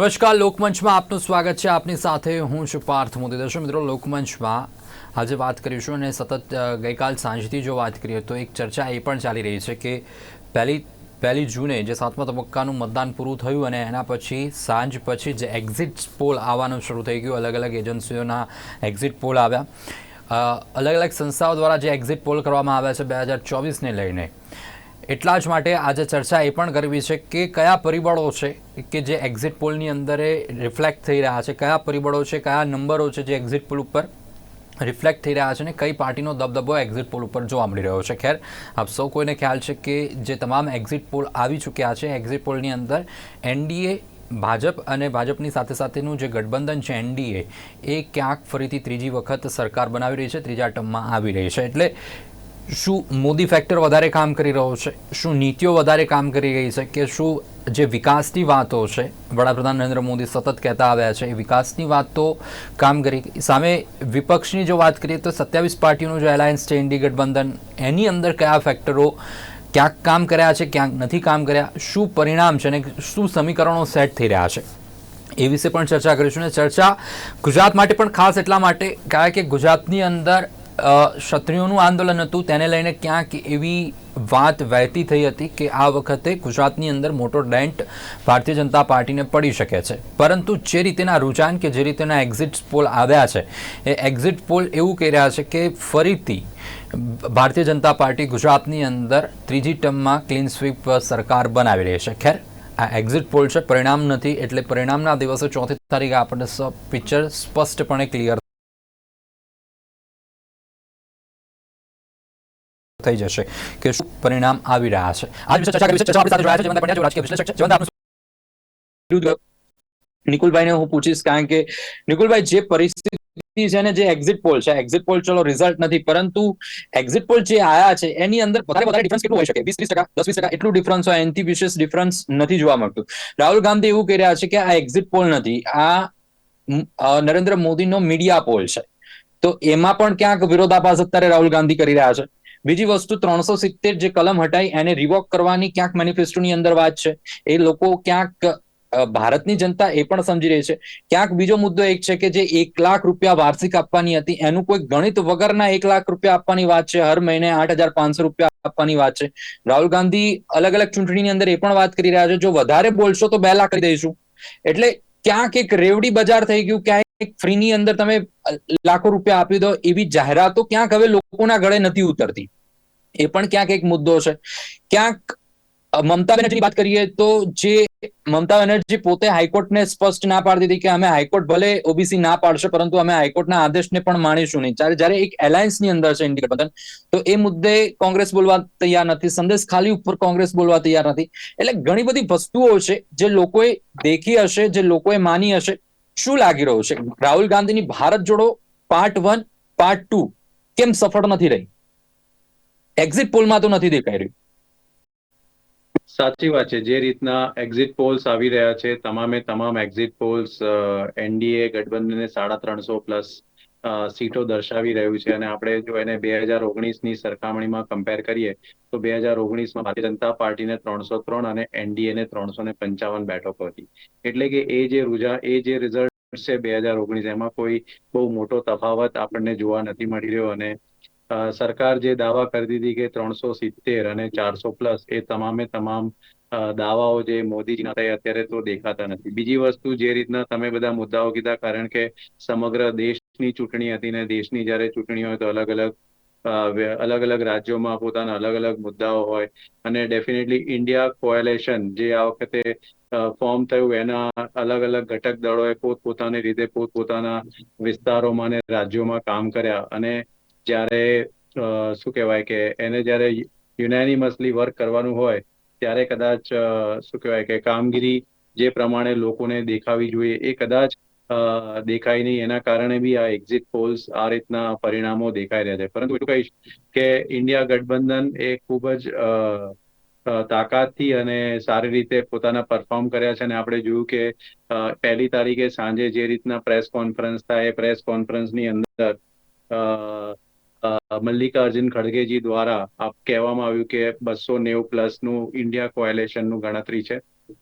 નમસ્કાર, લોકમંચમાં આપનું સ્વાગત છે. આપની સાથે હું છું પાર્થ મોદી દર્શક મિત્રો, લોકમંચમાં આજે વાત કરીશું અને સતત ગઈકાલ સાંજથી જો વાત કરીએ તો એક ચર્ચા એ પણ ચાલી રહી છે કે પહેલી પહેલી જૂને જે સાતમા તબક્કાનું મતદાન પૂરું થયું અને એના પછી સાંજ પછી જે એક્ઝિટ પોલ આવવાનું શરૂ થઈ ગયું. અલગ અલગ એજન્સીઓના એક્ઝિટ પોલ આવ્યા. અલગ અલગ સંસ્થાઓ દ્વારા જે એક્ઝિટ પોલ કરવામાં આવ્યા છે, બે હજાર ચોવીસને લઈને. એટલા જ માટે આજે ચર્ચા એ પણ કરવી છે કે કયા પરિબળો છે કે જે એક્ઝિટ પોલની અંદર રિફ્લેક્ટ થઈ રહ્યા છે, કયા પરિબળો છે, કયા નંબરો છે જે એક્ઝિટ પોલ ઉપર રિફ્લેક્ટ થઈ રહ્યા છે ને કઈ પાર્ટીનો દબદબો એક્ઝિટ પોલ ઉપર જોવા મળી રહ્યો છે. ખેર, આપ સૌ કોઈને ખ્યાલ છે કે જે તમામ એક્ઝિટ પોલ આવી ચૂક્યા છે એક્ઝિટ પોલની અંદર એનડીએ, ભાજપ અને ભાજપની સાથે સાથેનું જે ગઠબંધન છે એનડીએ, એ ક્યાંક ફરીથી ત્રીજી વખત સરકાર બનાવી રહી છે, ત્રીજા ટર્મમાં આવી રહી છે. એટલે શું મોદી ફેક્ટર વધારે કામ કરી રહ્યો છે? શું નીતિઓ વધારે કામ કરી રહી છે? કે શું જે વિકાસની વાતો છે, વડાપ્રધાન નરેન્દ્ર મોદી સતત કહેતા આવ્યા છે, એ વિકાસની વાત તો કામ કરી સામે વિપક્ષની જો વાત કરીએ તો સત્યાવીસ પાર્ટીઓનું જે એલાયન્સ છે ઇન્ડી ગઠબંધન એની અંદર કયા ફેક્ટરો ક્યાંક કામ કર્યા છે, ક્યાંક નથી કામ કર્યા? શું પરિણામ છે અને શું સમીકરણો સેટ થઈ રહ્યા છે? એ વિશે પણ ચર્ચા કરીશું અને ચર્ચા ગુજરાત માટે પણ ખાસ એટલા માટે, કારણ કે ગુજરાતની અંદર ક્ષત્રિયોનું આંદોલન હતું, તેને લઈને ક્યાંક એવી વાત વહેતી થઈ હતી કે આ વખતે ગુજરાતની અંદર મોટો ડેન્ટ ભારતીય જનતા પાર્ટીને પડી શકે છે. પરંતુ જે રીતેના રુઝાન કે જે રીતેના એક્ઝિટ પોલ આવ્યા છે, એ એક્ઝિટ પોલ એવું કહી રહ્યા છે કે ફરીથી ભારતીય જનતા પાર્ટી ગુજરાતની અંદર ત્રીજી ટર્મમાં ક્લીન સ્વીપ સરકાર બનાવી રહી છે. ખેર, આ એક્ઝિટ પોલ છે, પરિણામ નથી, એટલે પરિણામના દિવસે ચોથી તારીખે આપણને પિક્ચર સ્પષ્ટપણે ક્લિયર થઈ જશે કે શું પરિણામ આવી રહ્યા છે. આજ ચર્ચા કરી છે આપણી સાથે જોડાયા છે જીવંત પંડ્યા, રાજકીય વિશ્લેષક આપનું નિકુલભાઈને હું પૂછીશ કારણ કે નિકુલભાઈ જે પરિસ્થિતિ છે ને જે એક્ઝિટ પોલ છે એક્ઝિટ પોલ ચલો રિઝલ્ટ નથી પરંતુ એક્ઝિટ પોલ જે આયા છે એની અંદર વધારે વધારે ડિફરન્સ કેટલું હોઈ શકે? વીસ વીસ ટકા દસ વીસ ટકા એટલું ડિફરન્સ હોય એનથી વિશેષ ડિફરન્સ નથી જોવા મળતું. રાહુલ ગાંધી એવું કહી રહ્યા છે કે આ એક્ઝિટ પોલ નથી આ નરેન્દ્ર મોદીનો મીડિયા પોલ છે. તો એમાં પણ ક્યાંક વિરોધાભાસ અત્યારે રાહુલ ગાંધી કરી રહ્યા છે? બીજી વસ્તુ ત્રણસો સિત્તેર જે કલમ હટાઈ એને રિવોક કરવાની ક્યાંક મેનિફેસ્ટોની અંદર વાત છે. એ લોકો ક્યાંક ભારતની જનતા એ પણ સમજી રહી છે. ક્યાંક બીજો મુદ્દો એક છે કે જે એક લાખ રૂપિયા વાર્ષિક આપવાની હતી, એનું કોઈ ગણિત વગરના એક લાખ રૂપિયા આપવાની વાત છે. હર મહિને આઠ હજાર પાંચસો રૂપિયા આપવાની વાત છે. રાહુલ ગાંધી અલગ અલગ ચૂંટણીની અંદર એ પણ વાત કરી રહ્યા છે. જો વધારે બોલશો તો બે લાખ કરી દઈશું. એટલે ક્યાંક એક રેવડી બજાર થઈ ગયું, ક્યાંક ફ્રીની અંદર તમે લાખો રૂપિયા આપી દો, એવી જાહેરાતો ક્યાંક હવે લોકોના ગળે નથી ઉતરતી. એ પણ ક્યાંક એક મુદ્દો છે. ક્યાંક મમતા બેનર્જીની વાત કરીએ તો જે, મમતા બેનર્જી પોતે હાઈકોર્ટને સ્પષ્ટ ના પાડી દીધી કે અમે હાઈકોર્ટ ભલે ઓબીસી ના પાડશે, પરંતુ અમે હાઈકોર્ટના આદેશને પણ માણીશું નહીં. જ્યારે જ્યારે એક એલાયન્સની અંદર છે ઇન્ડિયા ગઠબંધન તો એ મુદ્દે કોંગ્રેસ બોલવા તૈયાર નથી, સંદેશ ખાલી ઉપર કોંગ્રેસ બોલવા તૈયાર નથી. એટલે ઘણી બધી વસ્તુઓ છે જે લોકોએ દેખી હશે, જે લોકોએ માની હશે શું લાગી રહ્યું છે? રાહુલ ગાંધીની ભારત જોડો પાર્ટ વન પાર્ટ ટુ કેમ સફળ નથી રહી? એક્ઝિટ પોલમાં તો નથી દેખાઈ રહ્યું. સાચી વાત છે. જે રીતના એક્ઝિટ પોલ્સ આવી રહ્યા છે, તમામે તમામ એક્ઝિટ પોલ્સ એનડીએ ગઠબંધનને સાડા ત્રણસો પ્લસ સીટો દર્શાવી રહ્યું છે અને આપણે જો એને બે હજાર ઓગણીસની સરખામણીમાં કમ્પેર કરીએ, તો બે હજાર ઓગણીસમાં ભારતીય જનતા પાર્ટીને ત્રણસો ત્રણ અને એનડીએને ત્રણસો ને પંચાવન બેઠકો હતી એટલે કે એ જે રૂઝા એ જે રિઝલ્ટ છે બે હજાર ઓગણીસ, એમાં કોઈ બહુ મોટો તફાવત આપણને જોવા નથી મળી રહ્યો અને સરકાર જે દાવા કરી દીધી કે ત્રણસો સિત્તેર અને ચારસો પ્લસ એ તમામે તમામ દાવાઓ જે મોદીજીના હતા અત્યારે તો દેખાતા નથી. બીજી વસ્તુ જે રીતના તમે બધા મુદ્દાઓ કીધા, કારણ કે સમગ્ર દેશની ચૂંટણી હતી ને દેશની જ્યારે ચૂંટણી હોય તો અલગ અલગ અલગ અલગ રાજ્યોમાં પોતાના અલગ અલગ મુદ્દાઓ હોય અને ડેફિનેટલી ઇન્ડિયા કોએલેશન જે આ વખતે ફોર્મ થયું એના અલગ અલગ ઘટક દળોએ પોતપોતાની રીતે પોતપોતાના વિસ્તારોમાં અને રાજ્યોમાં કામ કર્યા અને જ્યારે શું કહેવાય કે એને જ્યારે યુનાનિમસલી વર્ક કરવાનું હોય ત્યારે કદાચ શું કહેવાય કે કામગીરી જે પ્રમાણે લોકોને દેખાવી જોઈએ એ કદાચ દેખાય નહીં. એના કારણે બી આ એક્ઝિટ પોલ્સ આ રીતના પરિણામો દેખાઈ રહ્યા છે. પરંતુ એટલું કહીશ કે ઇન્ડિયા ગઠબંધન એ ખૂબ જ તાકાતથી અને સારી રીતે પોતાના પરફોર્મ કર્યા છે. અને આપણે જોયું કે પહેલી તારીખે સાંજે જે રીતના પ્રેસ કોન્ફરન્સ થાય એ પ્રેસ કોન્ફરન્સની અંદર અ, મલ્લિકાર્જુન ખડગેજી દ્વારા આપ કહેવામાં આવ્યું કે બસો નેવું પ્લસનું ઇન્ડિયા કોએલેશનનું ગણતરી છે.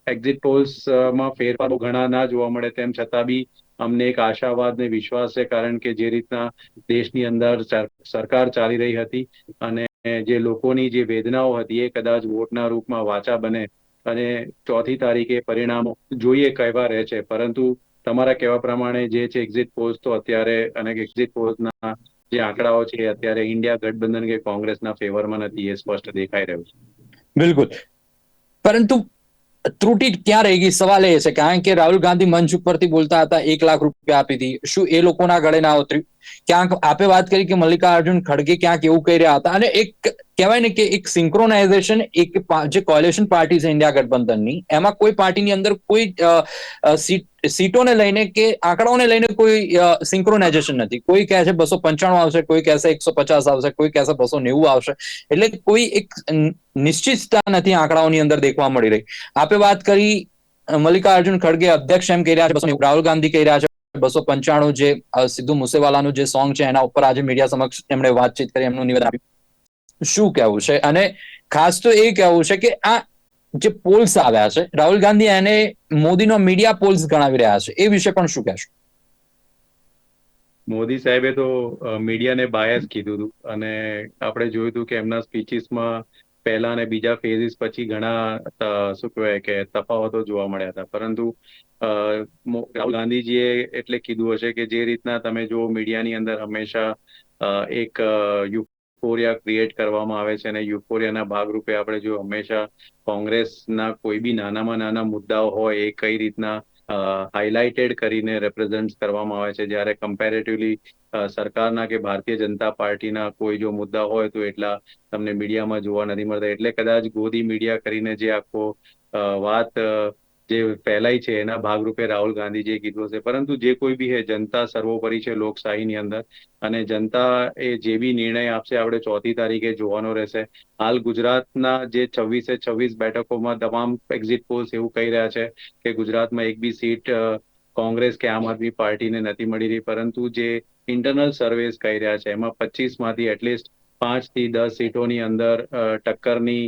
એક્ઝિટ પોલ્સમાં ફેરફારો ઘણા ના જોવા મળે તેમ છતાં બી અમને એક આશાવાદ ને વિશ્વાસ છે કારણ કે જે રીતના દેશની અંદર સરકાર ચાલી રહી હતી અને જે લોકોની જે વેદનાઓ હતી એ કદાચ વોટના રૂપમાં વાચા બને અને ચોથી તારીખે પરિણામો જોઈએ કહેવા રહે છે. પરંતુ તમારા કહેવા પ્રમાણે જે છે એક્ઝિટ પોલ્સ તો અત્યારે અને એક્ઝિટ પોલ્સના જે આંકડાઓ છે, અત્યારે ઇન્ડિયા ગઠબંધન કે કોંગ્રેસના ફેવરમાં નથી, એ સ્પષ્ટ દેખાઈ રહ્યું છે. બિલકુલ. પરંતુ ત્રુટિ ક્યાં રહી ગઈ? સવાલ એ છે કારણ કે રાહુલ ગાંધી મંચ ઉપરથી બોલતા હતા, એક લાખ રૂપિયા આપી હતી. શું એ લોકોના ગળે ના ઉતર્યું? ક્યાંક આપે વાત કરી કે મલ્લિકાર્જુન ખડગે ક્યાંક એવું કહી રહ્યા હતા. અને એક કહેવાય ને કે એક સિંક્રોનાઇઝેશન એક જે કોલેશન પાર્ટી છે ઇન્ડિયા ગઠબંધનની, એમાં કોઈ પાર્ટીની અંદર કોઈ સીટોને લઈને કે આંકડાઓને લઈને કોઈ સિંક્રોનાઇઝેશન નથી. કોઈ કહે છે બસો પંચાણું આવશે, કોઈ કહેશે એકસો પચાસ આવશે, કોઈ કહેશે બસો નેવું આવશે. એટલે કોઈ એક નિશ્ચિતતા નથી આંકડાઓની અંદર દેખવા મળી રહી. આપે વાત કરી મલ્લિકાર્જુન ખડગે અધ્યક્ષ એમ કહી રહ્યા છે, બસો રાહુલ ગાંધી કહી રહ્યા છે બસો પંચાણું જે સિદ્ધુ મુસેવાલાનું જે સોંગ છે, એના ઉપર આજે મીડિયા સમક્ષ એમણે વાતચીત કરી, એમનું નિવેદન આપ્યું. શું કહેવું છે? અને ખાસ તો એ કહેવું છે કે આ જે પોલ્સ આવ્યા છે, રાહુલ ગાંધી એને મોદીનો મીડિયા પોલ્સ ગણાવી રહ્યા છે. એ વિશે પણ શું કહેશો? મોદી સાહેબે તો મીડિયાને બાયસ કીધું હતું. અને આપણે જોયું હતું કે એમના સ્પીચીસમાં પહેલા અને બીજા ફેઝિસ પછી ઘણા શું કહેવાય કે તફાવતો જોવા મળ્યા હતા. પરંતુ રાહુલ ગાંધીજીએ એટલે કીધું હશે કે જે રીતના તમે જો મીડિયાની અંદર હંમેશા એક યુફોરિયા ક્રિએટ કરવામાં આવે છે અને યુફોરિયાના ભાગરૂપે આપણે જો હંમેશા કોંગ્રેસના કોઈ બી નાનામાં નાના મુદ્દાઓ હોય એ કઈ રીતના હાઇલાઇટેડ કરીને રેપ્રેઝન્ટ કરવામાં આવે છે. જ્યારે કમ્પેરેટિવલી સરકારના કે ભારતીય જનતા પાર્ટીના કોઈ જો મુદ્દા હોય તો એટલા તમને મીડિયામાં જોવા નથી મળતા. એટલે કદાચ ગોદી મીડિયા કરીને જે આખો વાત જે ફેલાઈ છે, એના ભાગરૂપે રાહુલ ગાંધીજીએ કીધું હશે. પરંતુ જે કોઈ બી હે, જનતા સર્વોપરી છે લોકશાહીની અંદર. અને જનતા એ જે બી નિર્ણય આપશે, આપણે ચોથી તારીખે જોવાનો રહેશે. હાલ ગુજરાતના જે છવ્વીસે છવ્વીસ બેઠકોમાં તમામ એક્ઝિટ પોલ્સ એવું કહી રહ્યા છે કે ગુજરાતમાં એક બી સીટ કોંગ્રેસ કે આમ આદમી પાર્ટીને નથી મળી રહી. પરંતુ જે ઇન્ટરનલ સર્વેસ કહી રહ્યા છે, એમાં પચીસમાંથી એટલીસ્ટ પાંચથી દસ સીટોની અંદર ટક્કરની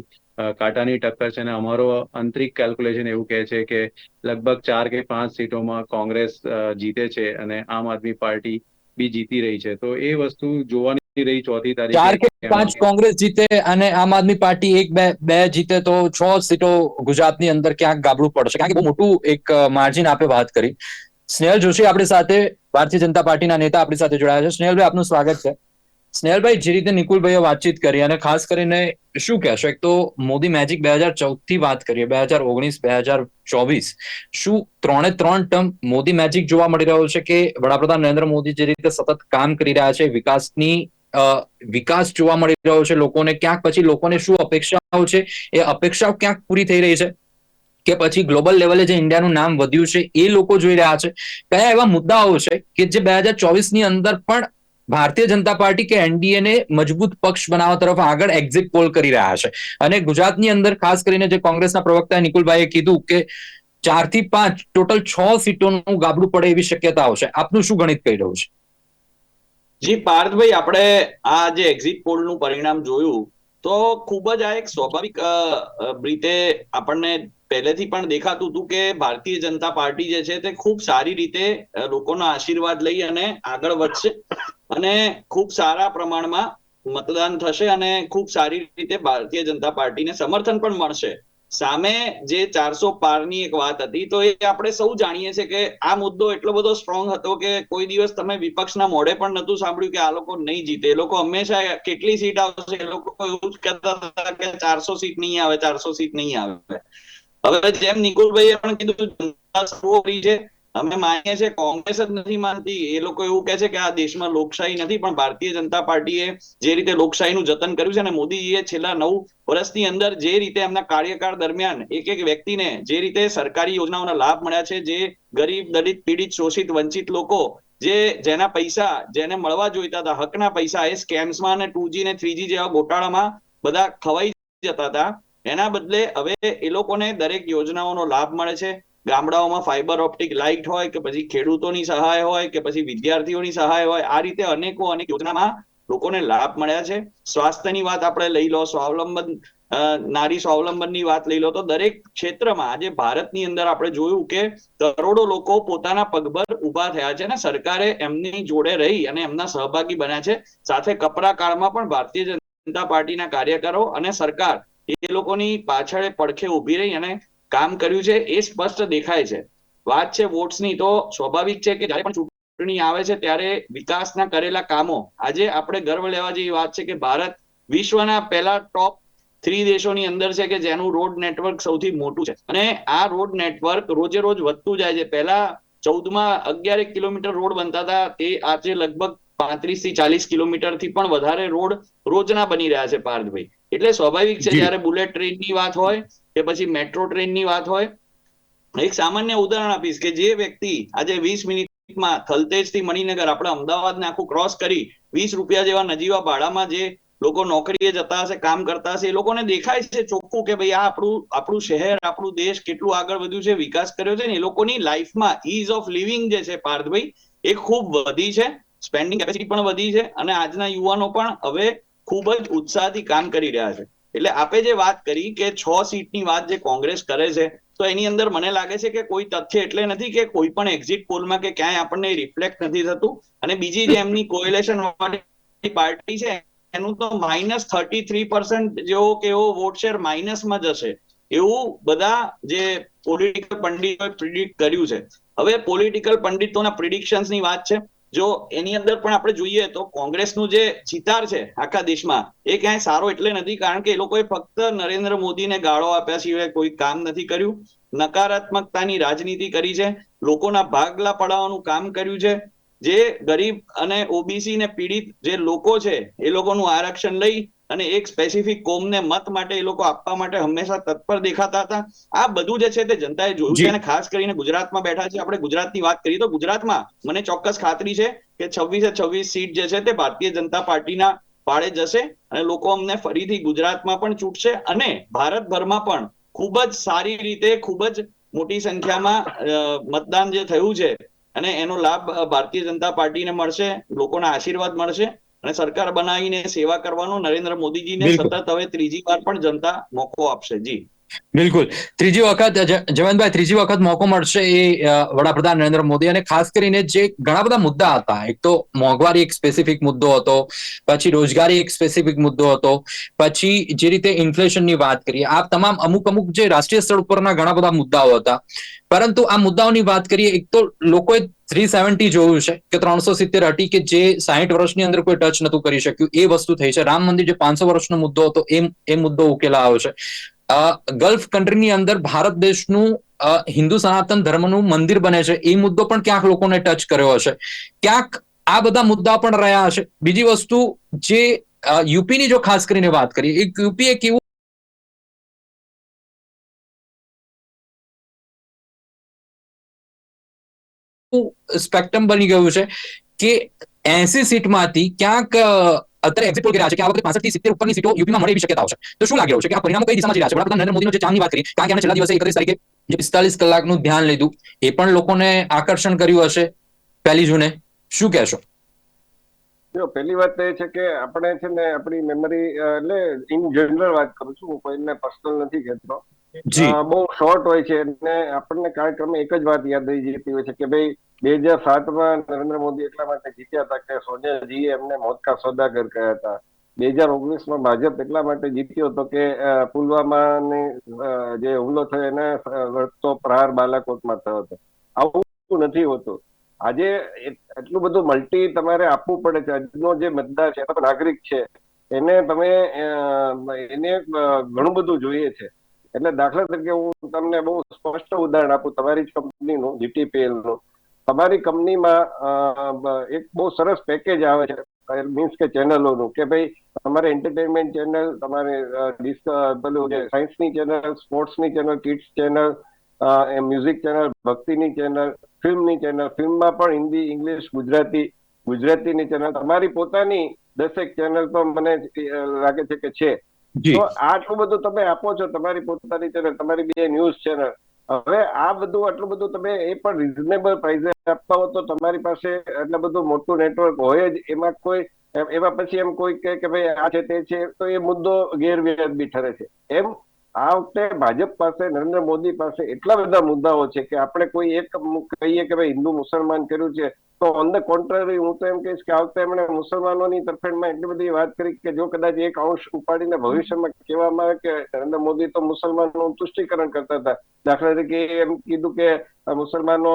કાંટાની ટક્કર છે અને અમારો આંતરિક કેલ્ક્યુલેશન એવું કહે છે કે લગભગ ચાર કે પાંચ સીટોમાં કોંગ્રેસ જીતે છે અને આમ આદમી પાર્ટી બી જીતી રહી છે. તો એ વસ્તુ જોવાની રહી ચોથી તારીખ. ચાર કે પાંચ કોંગ્રેસ જીતે અને આમ આદમી પાર્ટી એક બે બે જીતે તો છ સીટો ગુજરાતની અંદર ક્યાંક ગાબડું પડશે. કારણ કે બહુ મોટું એક માર્જિન આપે વાત કરી. સ્નેહલ જોશી આપણી સાથે ભારતીય જનતા પાર્ટીના નેતા આપણી સાથે જોડાયા છે. સ્નેહલભાઈ આપનું સ્વાગત છે. સ્નેહલભાઈ, જે રીતે નિકુલભાઈએ વાતચીત કરી અને ખાસ કરીને શું કહેશો? એક તો મોદી મેજિક બે હજાર ચૌદથી વાત કરીએ, બે હજાર ઓગણીસ, બે હજાર ચોવીસ, શું ત્રણે ત્રણ ટર્મ મોદી મેજિક જોવા મળી રહ્યો છે કે વડાપ્રધાન નરેન્દ્ર મોદી જે રીતે સતત કામ કરી રહ્યા છે, વિકાસની વિકાસ જોવા મળી રહ્યો છે લોકોને, ક્યાંક પછી લોકોને શું અપેક્ષાઓ છે? એ અપેક્ષાઓ ક્યાંક પૂરી થઈ રહી છે? કે પછી ગ્લોબલ લેવલે જે ઇન્ડિયાનું નામ વધ્યું છે એ લોકો જોઈ રહ્યા છે? કયા એવા મુદ્દાઓ છે કે જે બે હજાર ચોવીસની અંદર પણ ભારતીય જનતા પાર્ટી કે એનડીએ ને મજબૂત પક્ષ બનાવવા તરફ આગળ એક્ઝિટ પોલ કરી રહ્યા છે. અને ગુજરાતની અંદર ખાસ કરીને જે કોંગ્રેસના પ્રવક્તા નિકુલભાઈએ કીધું કે ચારથી પાંચ, ટોટલ છ સીટોનું ગાબડું પડે એવી શક્યતાઓ છે. આપનું શું ગણિત કહી રહ્યું છે? જી, પાર્થભાઈ, આપણે આ જે એક્ઝિટ પોલનું પરિણામ જોયું તો ખૂબ જ આ એક સ્વાભાવિક રીતે આપણને પહેલેથી પણ દેખાતું હતું કે ભારતીય જનતા પાર્ટી જે છે તે ખૂબ સારી રીતે લોકોના આશીર્વાદ લઈ અને આગળ વધશે અને ખૂબ સારા પ્રમાણમાં મતદાન થશે અને ખૂબ સારી રીતે ભારતીય જનતા પાર્ટીને સમર્થન પણ મળશે. સામે જે ચારસો પારની એક વાત હતી, તો એ આપણે સૌ જાણીએ છીએ કે આ મુદ્દો એટલો બધો સ્ટ્રોંગ હતો કે કોઈ દિવસ તમે વિપક્ષના મોઢે પણ નતું સાંભળ્યું કે આ લોકો નહીં જીતે. એ લોકો હંમેશા કેટલી સીટ આવશે? એ લોકો એવું જ કહેતા હતા કે ચારસો સીટ નહીં આવે, ચારસો સીટ નહીં આવે. હવે જેમ નિકુલભાઈએ પણ કીધું છે. અમે માનીએ છીએ, કોંગ્રેસ જ નથી માનતી. એ લોકો એવું કહે છે કે આ દેશમાં લોકશાહી નથી, પણ ભારતીય જનતા પાર્ટીએ જે રીતે લોકશાહીનું જતન કર્યું છે અને મોદીજીએ છેલ્લા નવ વર્ષની અંદર જે રીતે એમના કાર્યકાળ દરમિયાન એક એક વ્યક્તિને જે રીતે સરકારી યોજનાઓના લાભ મળ્યા છે, જે ગરીબ, દલિત, પીડિત, શોષિત, વંચિત લોકો જે જેના પૈસા, જેને મળવા જોઈતા હતા, હકના પૈસા એ સ્કેમ્સમાં અને ટુજી ને થ્રીજી જેવા ગોટાળામાં બધા ખવાઈ જતા હતા. એના બદલે હવે એ લોકોને દરેક યોજનાઓનો લાભ મળે છે. ગામડાઓમાં ફાઈબર ઓપ્ટિક લાઇટ હોય કે પછી ખેડૂતોની સહાય હોય કે પછી વિદ્યાર્થીઓની સહાય હોય, આ રીતે અનેકો અનેક યોજનામાં લોકોને લાભ મળ્યા છે. સ્વાસ્થ્યની વાત આપણે લઈ લો, સ્વાવલંબન નારી સ્વાવલંબનની વાત લઈ લો, તો દરેક ક્ષેત્રમાં આજે ભારતની અંદર આપણે જોયું કે કરોડો લોકો પોતાના પગભર ઊભા થયા છે અને સરકારે એમની જોડે રહી અને એમના સહભાગી બન્યા છે. સાથે કપરા કાળમાં પણ ભારતીય જનતા પાર્ટીના કાર્યકરો અને સરકાર એ લોકોની પાછળ પડખે ઊભી રહી અને કામ કર્યું છે એ સ્પષ્ટ દેખાય છે. વાત છે વોટ્સની તો સ્વાભાવિક છે કે જ્યારે પણ ચૂંટણી આવે છે ત્યારે વિકાસના કરેલા કામો આજે આપણે ગર્વ લેવા જેવી વાત છે કે ભારત વિશ્વના પહેલા ટોપ થ્રી દેશોની અંદર છે કે જેનું રોડ નેટવર્ક સૌથી મોટું છે. અને આ રોડ નેટવર્ક રોજે રોજ વધતું જાય છે. પહેલા ચૌદમાં અગિયાર કિલોમીટર રોડ બનતા હતા તે આજે લગભગ પાંત્રીસથી ચાલીસ કિલોમીટરથી પણ વધારે રોડ રોજના બની રહ્યા છે પાર્થભાઈ. એટલે સ્વાભાવિક છે જયારે બુલેટ ટ્રેનની વાત હોય કે પછી મેટ્રો ટ્રેનની વાત હોય, એક સામાન્ય ઉદાહરણ આપીશ કે જે વ્યક્તિ આજે વીસ મિનિટમાં થલતેજથી મણિનગર આપણે અમદાવાદને આખું ક્રોસ કરી વીસ રૂપિયા જેવા નજીવા ભાડામાં જે લોકો નોકરીએ જતા હશે, કામ કરતા હશે, એ લોકોને દેખાય છે ચોખ્ખું કે ભાઈ આ આપણું આપણું શહેર, આપણું દેશ કેટલું આગળ વધ્યું છે, વિકાસ કર્યો છે ને એ લોકોની લાઈફમાં ઇઝ ઓફ લિવિંગ જે છે પાર્થભાઈ, એ ખૂબ વધી છે સ્પેન્ડિંગ કેપેસિટી પણ વધી છે અને આજના યુવાનો પણ હવે ખૂબ જ ઉત્સાહથી કામ કરી રહ્યા છે. એટલે આપે જે વાત કરી કે છ સીટની વાત જે કોંગ્રેસ કરે છે, તો એની અંદર મને લાગે છે કે કોઈ તથ્ય એટલે નથી કે કોઈ પણ એક્ઝિટ પોલમાં કે ક્યાંય આપણને રિફ્લેક્ટ નથી થતું. અને બીજી જે એમની કોએલેશન પાર્ટી છે, એનું તો માઇનસ થર્ટી થ્રી પર્સન્ટ જેવો કે એવો વોટ શેર માઇનસમાં જશે એવું બધા જે પોલિટિકલ પંડિતોએ પ્રિડિક્ટ કર્યું છે. હવે પોલિટિકલ પંડિતોના પ્રિડિક્શન્સની વાત છે. જો એની અંદર પણ આપણે જોઈએ તો કોંગ્રેસનું જે ચિતાર છે આખા દેશમાં, એ ક્યાંય સારો એટલે નથી, કારણ કે એ લોકોએ ફક્ત નરેન્દ્ર મોદીને ગાળો આપ્યા સિવાય કોઈ કામ નથી કર્યું. નકારાત્મકતાની રાજનીતિ કરી છે, લોકોના ભાગલા પડાવવાનું કામ કર્યું છે. જે ગરીબ અને ઓબીસી ને પીડિત જે લોકો છે, એ લોકોનું આરક્ષણ લઈ અને એક સ્પેસિફિક કોમને મત માટે એ લોકો આપવા માટે હંમેશા તત્પર દેખાતા હતા. આ બધું જે છે તે જનતાએ જોયું છે અને ખાસ કરીને ગુજરાતમાં બેઠા છે. આપણે ગુજરાતની વાત કરીએ તો ગુજરાતમાં મને ચોક્કસ ખાતરી છે કે છવ્વીસે છવ્વીસ સીટ જે છે તે ભારતીય જનતા પાર્ટીના પાડે જશે અને લોકો અમને ફરીથી ગુજરાતમાં પણ ચૂંટશે અને ભારતભરમાં પણ ખૂબ જ સારી રીતે ખૂબ જ મોટી સંખ્યામાં મતદાન જે થયું છે અને એનો લાભ ભારતીય જનતા પાર્ટીને મળશે લોકોના આશીર્વાદ મળશે અને સરકાર બનાવીને સેવા કરવાનો નરેન્દ્ર મોદીજીને. સતત હવે ત્રીજી વાર પણ જનતા મોકો આપશે જી બિલકુલ. ત્રીજી વખત જ- ત્રીજી વખત મોકો મળશે એ વડાપ્રધાન નરેન્દ્ર મોદી. અને ખાસ કરીને જે ઘણા બધા મુદ્દા હતા. એક તો મોંઘવારી એક સ્પેસિફિક મુદ્દો હતો, પછી રોજગારી એક સ્પેસિફિક મુદ્દો હતો, પછી જે રીતે ઇન્ફ્લેશનની વાત કરીએ, આ તમામ અમુક અમુક જે રાષ્ટ્રીય સ્તર ઉપરના ઘણા બધા મુદ્દાઓ હતા. પરંતુ આ મુદ્દાઓની વાત કરીએ, એક તો લોકોએ થ્રી સેવન્ટી જોયું છે, કે ત્રણસો સિત્તેર હતી કે જે સાહીઠ વર્ષની અંદર કોઈ ટચ નતું કરી શક્યું. એ વસ્તુ થઈ છે. રામ મંદિર જે પાંચસો વર્ષનો મુદ્દો હતો એ એ મુદ્દો ઉકેલાયો છે. ગલ્ફ કન્ટ્રીની અંદર ભારત દેશનું હિન્દુ સનાતન ધર્મનું મંદિર બને છે. એ મુદ્દો પણ ક્યાંક લોકોને ટચ કર્યો હશે. ક્યાંક આ બધા મુદ્દા પણ રહ્યા હશે. બીજી વસ્તુ જે યુપીની જો ખાસ કરીને વાત કરીએ, એક યુપી એક એવું સ્પેક્ટ્રમ બની ગયું છે કે એસી સીટમાંથી ક્યાંક અત્યારે એક્ઝિટ પોલ રહ્યા છે કે આ વખતે 65 થી 70 ઉપરની સીટો યુપીમાં મળે એવી શક્યતાઓ તો શું લાગી છે કે આ પરિણામો કઈ દિશામાં જઈ રહ્યા છે વડાપ્રધાન નરેન્દ્ર મોદીનો જે ચાંદની વાત કરી, કારણ કે છેલ્લા દિવસે 31 તારીખે જે 45 કલાકનું ધ્યાન લીધું, એ પણ લોકોને આકર્ષણ કર્યું હશે પહેલી જૂને. શું કહેશો? જો, પહેલી વાત એ છે કે આપણે છે ને આપણી મેમરી એટલે ઇન જનરલ વાત કરું છું, હું કોઈને પર્સનલ નથી કહેતો. બહુ શોર્ટ હોય છે અને આપણને કાર્યક્રમમાં એક જ વાત યાદ રહી જતી હોય છે કે ભાઈ બે હજાર સાતમાં નરેન્દ્ર મોદી એટલા માટે જીત્યા હતા કે સોનિયાજી એમને મોત સોદાગર કહ્યા હતા. બે હજાર ઓગણીસમાં ભાજપ એટલા માટે જીત્યો હતો કે પુલવામાની જે હુમલો થયો એને વળતો પ્રહાર બાલાકોટમાં થયો હતો. આવું નથી હોતું. આજે એટલું બધું મલ્ટી તમારે આપવું પડે છે. આજનો જે મતદાર છે નાગરિક છે, એને તમે એને ઘણું બધું જોઈએ છે. એટલે દાખલા તરીકે હું તમને બહુ સ્પષ્ટ ઉદાહરણ આપું. તમારી જ કંપનીનું જીટીપીએલનું તમારી કંપનીમાં એક બહુ સરસ પેકેજ આવે છે. મીન્સ કે ચેનલોનું કે ભાઈ તમારે એન્ટરટેનમેન્ટ ચેનલ તમારે ડિસ્ક- પેલું જે સાયન્સની channel સ્પોર્ટ્સની channel kids channel music channel ભક્તિની channel ફિલ્મની ચેનલ ફિલ્મમાં પણ હિન્દી, ઇંગ્લિશ, ગુજરાતી, ગુજરાતીની ચેનલ તમારી પોતાની દસેક ચેનલ પણ મને લાગે છે કે છે. તો આટલું બધું તમે આપો છો, તમારી પોતાની ચેનલ તમારી બે ન્યૂઝ ચેનલ હવે આ બધું, આટલું બધું તમે એ પણ રિઝનેબલ પ્રાઇસે આપતા હો તો તમારી પાસે એટલે બધું મોટું નેટવર્ક હોય જ, એમાં કોઈ, એમ- પછી એમ કોઈ કે ભાઈ આ છે, તે છે, તો એ મુદ્દો ગેરવ્યાજબી ઠરે છે. એમ આ વખતે ભાજપ પાસે, નરેન્દ્ર મોદી પાસે એટલા બધા મુદ્દાઓ છે કે આપણે કોઈ એક કહીએ કે ભાઈ હિન્દુ મુસલમાન કર્યું છે, તો ઓન ધ કોન્ટ્રરી હું તો એમ કહીશ કે આ એમણે મુસલમાનોની તરફેણમાં એટલી બધી વાત કરી કે જો કદાચ એક અંશ ઉપાડીને ભવિષ્યમાં કહેવામાં આવે કે નરેન્દ્ર મોદી તો મુસલમાનોનું તુષ્ટિકરણ કરતા હતા. દાખલા તરીકે એમ કીધું કે મુસલમાનો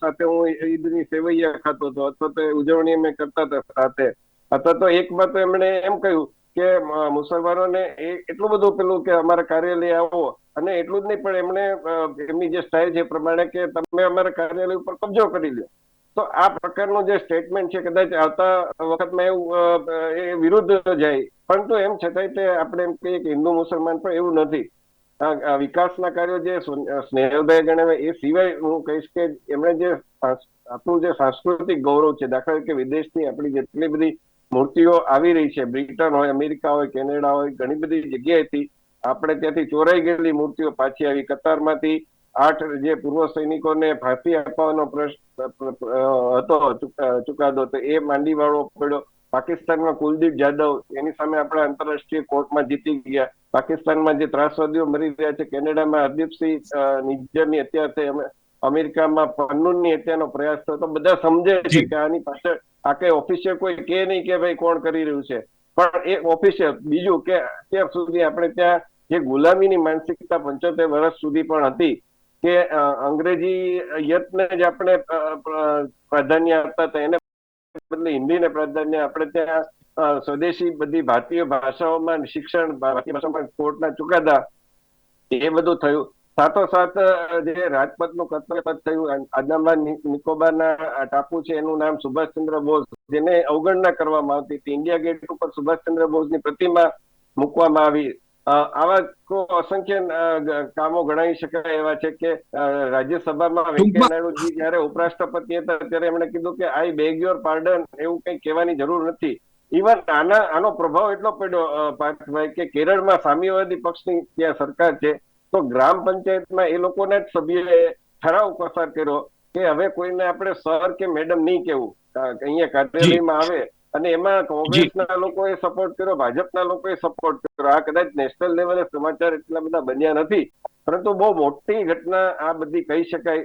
સાથે હું ઈદની સેવૈયા ખાતો હતો, અથવા તો ઉજવણી અમે કરતા હતા સાથે. અથવા તો એકમાં તો એમણે એમ કહ્યું કે મુસલમાનોને એટલું બધું પેલું કે અમારા કાર્યાલય આવો. અને એટલું જ નહીં, પણ એમણે એમની જે સ્ટાઇલ છે પ્રમાણે કે તમે અમારા કાર્યાલય ઉપર કબજો કરી લ્યો. તો આ પ્રકારનું જે સ્ટેટમેન્ટ છે, કદાચ આવતા વખતમાં એવું એ વિરુદ્ધ જાય. પરંતુ એમ છતાંય તે આપણે એમ કહીએ કે હિન્દુ મુસલમાન પણ એવું નથી. વિકાસના કાર્યો જે સુન- સ્નેહલભાઈ ગણાવ્યા એ સિવાય હું કહીશ કે એમણે જે આપણું જે સાંસ્કૃતિક ગૌરવ છે, દાખલા તરીકે વિદેશની આપણી જેટલી બધી મૂર્તિઓ આવી રહી છે. બ્રિટન હોય અમેરિકા હોય કેનેડા હોય ઘણી બધી જગ્યાએથી આપણે ત્યાંથી ચોરાઈ ગયેલી મૂર્તિઓ પાછી આવી. કતારમાંથી આઠ જે પૂર્વ સૈનિકોને ફાંસી આપવાનો પ્રશ્ન હતો ચુક- ચુકાદો તો એ માંડી વાળો પડ્યો. પાકિસ્તાનમાં કુલદીપ જાદવ એની સામે આપણે આંતરરાષ્ટ્રીય કોર્ટમાં જીતી ગયા. પાકિસ્તાનમાં જે ત્રાસવાદીઓ મરી રહ્યા છે કેનેડામાં હરદીપસિંહ અ, અત્યારે અમેરિકામાં પન્નુનની હત્યાનો પ્રયાસ થયો. તો બધા સમજે છે કે આની પાછળ આ કઈ ઓફિશિયલ કોઈ કે નહીં કે ભાઈ કોણ કરી રહ્યું છે. પણ એ ઓફિસે બીજું કે અત્યાર સુધી આપણે ત્યાં જે ગુલામીની માનસિકતા પંચોતેર વર્ષ સુધી પણ હતી કે અંગ્રેજી યત્ને જ આપણે પ્રાધાન્ય આપતા હતા. એને બદલે હિન્દીને પ્રાધાન્ય આપણે ત્યાં સ્વદેશી બધી ભારતીય ભાષાઓમાં શિક્ષણ ભારતીય ભાષામાં કોર્ટના ચુકાદા એ બધું થયું. સાથોસાથ જે રાજપથનું કર્તવ્યપદ થયું આંદામાન નિ- નિકોબારના ટાપુ છે એનું નામ સુભાષચંદ્ર બોઝ જેને અવગણના કરવામાં આવતી હતી. ઇન્ડિયા ગેટ ઉપર સુભાષચંદ્ર બોઝની પ્રતિમા મૂકવામાં આવી. આવા અસંખ્ય કામો ગણાવી શકાય એવા છે કે રાજ્યસભામાં વેંકૈયા નાયડુજી જયારે ઉપરાષ્ટ્રપતિ હતા ત્યારે એમણે કીધું કે આઈ બેગ યોર પાર્ડન એવું કઈ કહેવાની જરૂર નથી. ઇવન આના આનો પ્રભાવ એટલો પડ્યો પાર્થભાઈ કે કેરળમાં સામ્યવાદી પક્ષની ત્યાં સરકાર છે તો ગ્રામ પંચાયતમાં એ લોકોના જ સભ્યએ ઠરાવ પસાર કર્યો કે હવે કોઈને આપણે સર કે મેડમ નહીં કેવું અહીંયા કાર્યાલયમાં આવે અને એમાં કોંગ્રેસના લોકોએ સપોર્ટ કર્યો ભાજપના લોકોએ સપોર્ટ કર્યો. આ કદાચ નેશનલ લેવલે સમાચાર એટલા બધા બન્યા નથી પરંતુ બહુ મોટી ઘટના આ બધી કહી શકાય.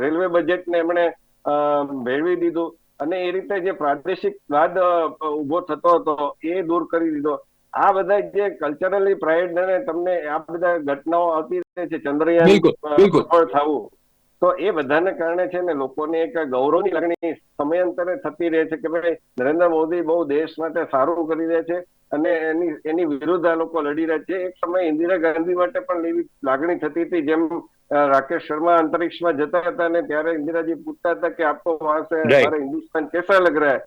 રેલવે બજેટને એમણે અ, ભેળવી દીધું અને એ રીતે જે પ્રાદેશિક વાદ ઊભો થતો હતો એ દૂર કરી દીધો. આ બધા જે કલ્ચરલી પ્રાઇડ ને તમને આ બધા ઘટનાઓ આવતી રહે છે ચંદ્રયાન સફળ થવું તો એ બધાને કારણે છે ને લોકોને એક ગૌરવની લાગણી સમયાંતરે થતી રહે છે કે ભાઈ નરેન્દ્ર મોદી બહુ દેશ માટે સારું કરી રહ્યા છે અને એની એની વિરુદ્ધ આ લોકો લડી રહ્યા છે. એક સમય ઇન્દિરા ગાંધી માટે પણ એવી લાગણી થતી હતી જેમ રાકેશ શર્મા અંતરિક્ષમાં જતા હતા અને ત્યારે ઇન્દિરાજી પૂછતા હતા કે આપકો વહાં સે હિન્દુસ્તાન કેસા લગ રહા હૈ?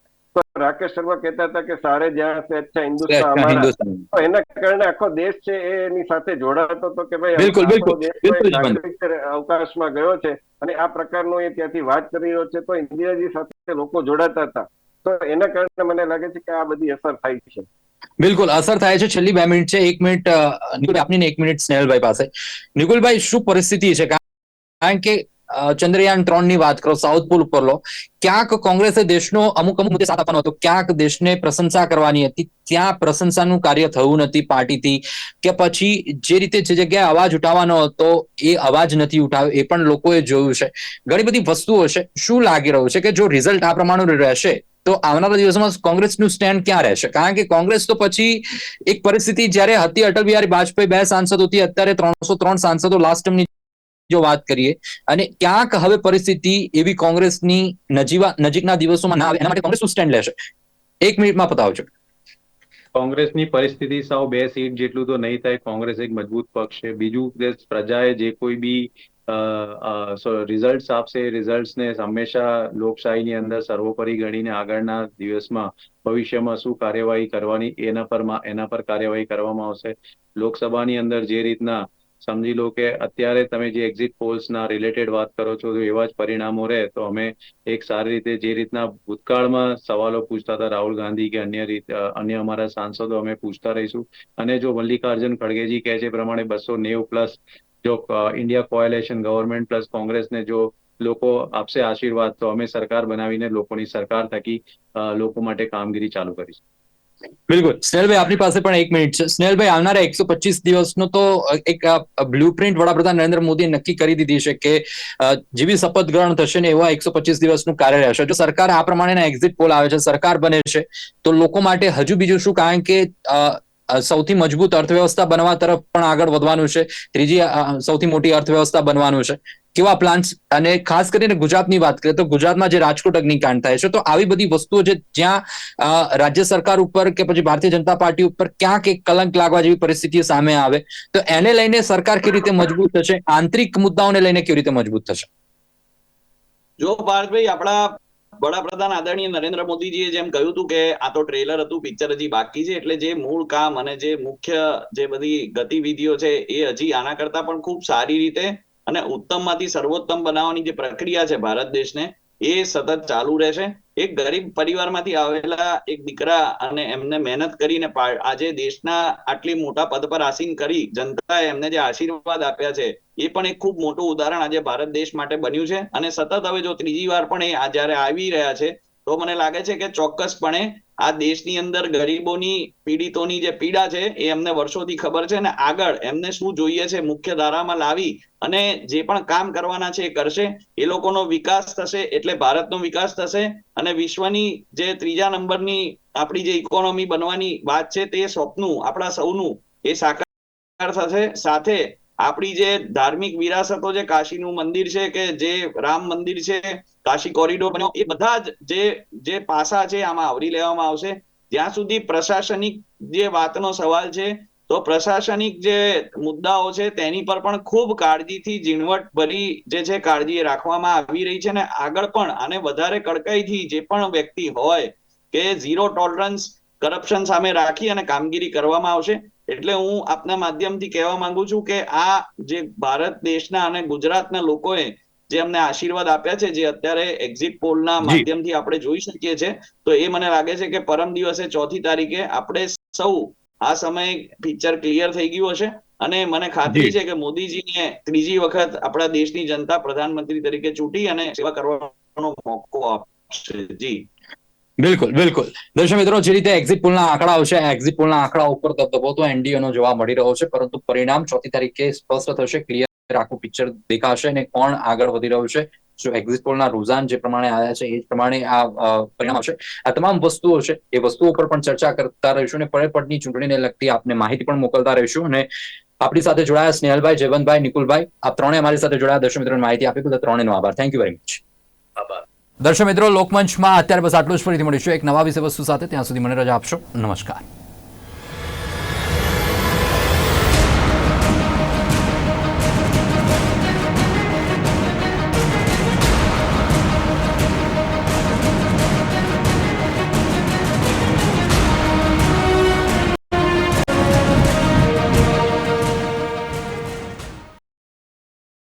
રાકેશ શર્મા કહેતા હતા કે સારે જ્યાં સે અચ્છા હિન્દુસ્તાન તો એના કારણે આખો દેશ છે એની સાથે જોડાતો હતો કે ભાઈ બિલકુલ, બિલકુલ, અવકાશમાં ગયો છે અને આ પ્રકારનો એ ત્યાંથી વાત કરી રહ્યો છે તો ઇન્દિરાજી સાથે લોકો જોડાતા હતા. તો એના કારણે મને લાગે છે કે આ બધી અસર થાય છે. બિલકુલ અસર થાય છે. છેલ્લી બે મિનિટ છે. એક મિનિટ નિકુલ આપની એક મિનિટ સ્નેહલભાઈ પાસે. નિકુલભાઈ શું પરિસ્થિતિ છે? કારણ કે ચંદ્રયાન ત્રણની વાત કરો, સાઉથ પોલ ઉપર લો. ક્યાંક કોંગ્રેસે દેશનો અમુક અમુક મુદ્દે સાથ આપવાનો હતો. ક્યાંક દેશને પ્રશંસા કરવાની હતી. ત્યાં પ્રશંસાનું કાર્ય થયું નથી પાર્ટીથી. કે પછી જે રીતે જે જગ્યાએ અવાજ ઉઠાવવાનો હતો, એ અવાજ નથી ઉઠાવ્યો. એ પણ લોકોએ જોયું છે. ઘણી બધી વસ્તુઓ છે. શું લાગી રહ્યું છે કે જો રિઝલ્ટ આ પ્રમાણેનું રહેશે, તો આવનારા દિવસોમાં કોંગ્રેસનું સ્ટેન્ડ ક્યાં રહેશે? કારણ કે કોંગ્રેસ તો પછી એક પરિસ્થિતિ જ્યારે હતી અટલ બિહારી વાજપેયી બે સાંસદોથી, અત્યારે ત્રણસો ત્રણ સાંસદો લાસ્ટ ટર્મની જો વાત કરીએ, અને ક્યાંક હવે પરિસ્થિતિ એવી કોંગ્રેસની નજીવા, નજીકના દિવસોમાં ના આવે, એના માટે કોંગ્રેસ શું સ્ટેન્ડ લેશે? એક મિનિટમાં પતાવજો. કોંગ્રેસની પરિસ્થિતિ સાવ બે સીટ જેટલું તો નહીં થાય, કોંગ્રેસ એક મજબૂત પક્ષ છે. બીજું પ્રજાએ જે કોઈ બી રિઝલ્ટ આપશે એ રિઝલ્ટ્સને હંમેશા લોકશાહીની અંદર સર્વોપરી ગણીને આગળના દિવસમાં ભવિષ્યમાં શું કાર્યવાહી કરવાની, એના પર એના પર કાર્યવાહી કરવામાં આવશે. લોકસભાની અંદર જે રીતના સમજી લો કે અત્યારે તમે જે એક્ઝિટ પોલ્સના રિલેટેડ વાત કરો છો એવા જ પરિણામો રહે, તો અમે એક સારી રીતે જે રીતના ભૂતકાળમાં સવાલો પૂછતા હતા રાહુલ ગાંધી કે અન્ય રીતે અન્ય અમારા સાંસદો અમે પૂછતા રહીશું. અને જો મલ્લિકાર્જુન ખડગેજી કહે છે પ્રમાણે બસો નેવું પ્લસ જો ઇન્ડિયા કોએલેશન ગવર્મેન્ટ પ્લસ કોંગ્રેસને જો લોકો આપશે આશીર્વાદ, તો અમે સરકાર બનાવીને લોકોની સરકાર થકી લોકો માટે કામગીરી ચાલુ કરીશું. બિલકુલ. સ્નેલભાઈ આપની પાસે પણ એક મિનિટ છે. સ્નેલભાઈ આવનારા એકસો પચીસ દિવસનો તો એક બ્લુ પ્રિન્ટ વડાપ્રધાન નરેન્દ્ર મોદીએ નક્કી કરી દીધી છે કે જેવી શપથ ગ્રહણ થશે ને એવા એકસો પચીસ દિવસનું કાર્ય રહેશે જો સરકાર આ પ્રમાણેના એક્ઝિટ પોલ આવે છે, સરકાર બને છે, તો લોકો માટે હજુ બીજું શું? કારણ કે સૌથી મજબૂત અર્થવ્યવસ્થા બનવા તરફ પણ આગળ વધવાનું છે. ત્રીજી સૌથી મોટી અર્થવ્યવસ્થા બનવાનું છે. કેવા પ્લાન્સ અને ખાસ કરીને ગુજરાતની વાત કરીએ તો ગુજરાતમાં જે રાજકોટ અગ્નિકાંડ થાય છે, તો આવી બધી વસ્તુઓ છે જ્યાં રાજ્ય સરકાર ઉપર કે પછી ભારતીય જનતા પાર્ટી ઉપર ક્યાંક એક કલંક લાગવા જેવી પરિસ્થિતિ સામે આવે, તો એને લઈને સરકાર કેવી રીતે મજબૂત થશે? આંતરિક મુદ્દાઓને લઈને કેવી રીતે મજબૂત થશે? જો પાર્થભાઈ, આપણા વડાપ્રધાન આદરણીય નરેન્દ્ર મોદીજીએ જેમ કહ્યું હતું કે આ તો ટ્રેલર હતું પિક્ચર હજી બાકી છે, એટલે જે મૂળ કામ અને જે મુખ્ય જે બધી ગતિવિધિઓ છે એ હજી આના કરતા પણ ખૂબ સારી રીતે અને ઉત્તમમાંથી સર્વોત્તમ બનાવવાની જે પ્રક્રિયા છે ભારત દેશને, એ સતત ચાલુ રહેશે. એક ગરીબ પરિવારમાંથી આવેલા એક દીકરા અને એમને મહેનત કરીને આજે દેશના આટલી મોટા પદ પર આસીન કરી જનતાએ એમને જે આશીર્વાદ આપ્યા છે, એ પણ એક ખૂબ મોટું ઉદાહરણ આજે ભારત દેશ માટે બન્યું છે. અને સતત હવે જો ત્રીજી વાર પણ એ જયારે આવી રહ્યા છે, તો મને લાગે છે કે ચોક્કસપણે આ દેશની અંદર ગરીબોની, પીડિતોની જે પીડા છે, એ એમને વર્ષોથી ખબર છે અને આગળ એમને શું જોઈએ છે, મુખ્ય ધારામાં લાવી અને જે પણ કામ કરવાના છે એ કરશે. એ લોકોનો વિકાસ થશે એટલે ભારતનો વિકાસ થશે અને વિશ્વની જે ત્રીજા નંબરની આપણી જે ઇકોનોમી બનવાની વાત છે તે સ્વપ્નું, આપણા સૌનું એ સાકાર થશે. સાથે આપણી જે ધાર્મિક વિરાસતો છે, કાશીનું મંદિર છે કે જે રામ મંદિર છે કાશી કોરિડોર બન્યો એ બધા જ જે જે પાસા છે, આમાં આવરી લેવામાં આવશે. જ્યાં સુધી પ્રશાસનિક જે વાતનો સવાલ છે, તો પ્રશાસનિક જે મુદ્દાઓ છે, તેની પર પણ ખૂબ કાળજીથી ઝીણવટ ભરી જે છે, કાળજી રાખવામાં આવી રહી છે. અને આગળ પણ, આને વધારે કડકાઈથી જે પણ વ્યક્તિ હોય કે ઝીરો ટોલરન્સ, કરપ્શન સામે રાખી અને કામગીરી કરવામાં આવશે. એટલે હું આપના માધ્યમથી કહેવા માંગુ છું કે આ જે ભારત દેશના અને ગુજરાતના લોકોએ જે અમને આશીર્વાદ આપ્યા છે જે અત્યારે એક્ઝિટ પોલના માધ્યમથી આપણે જોઈ શકીએ છીએ. તો એ મને લાગે છે કે પરમ દિવસે ચોથી તારીખે આપણે સૌ આ સમયે પિક્ચર ક્લિયર થઈ ગયું હશે. અને મને ખાતરી છે કે મોદીજીને ત્રીજી વખત આપણા દેશની જનતા પ્રધાનમંત્રી તરીકે ચૂંટી અને સેવા કરવાનો મોકો આપશે. જી. બિલકુલ બિલકુલ. દર્શક મિત્રો જે રીતે એક્ઝિટ પોલના આંકડા આવશે એક્ઝિટ પોલના આંકડા ઉપર દબદબો તો NDA નો જોવા મળી રહ્યો છે પરંતુ પરિણામ ચોથી તારીખે સ્પષ્ટ થશે ક્લિયર આખું પિક્ચર દેખાશે અને કોણ આગળ વધી રહ્યું છે જો એક્ઝિટ પોલના રુઝાન જે પ્રમાણે આવ્યા છે એ જ પ્રમાણે આ પરિણામ આવશે. આ તમામ વસ્તુઓ છે એ વસ્તુઓ પર પણ ચર્ચા કરતા રહીશું અને પળેપળની ચૂંટણીને લગતી આપને માહિતી પણ મોકલતા રહીશું અને આપણી સાથે જોડાયા સ્નેહલભાઈ જયવંતભાઈ નિકુલભાઈ આપ ત્રણે અમારી સાથે જોડાયા. દર્શક મિત્રોને માહિતી આપી બધા ત્રણેનો આભાર. થેન્ક યુ વેરી મચ દર્શક મિત્રો લોકમંચમાં અત્યારે બસ આટલું જ ફરીથી મળીશું. એક નવા વિષય વસ્તુ સાથે ત્યાં સુધી મને રજા આપશો. નમસ્કાર.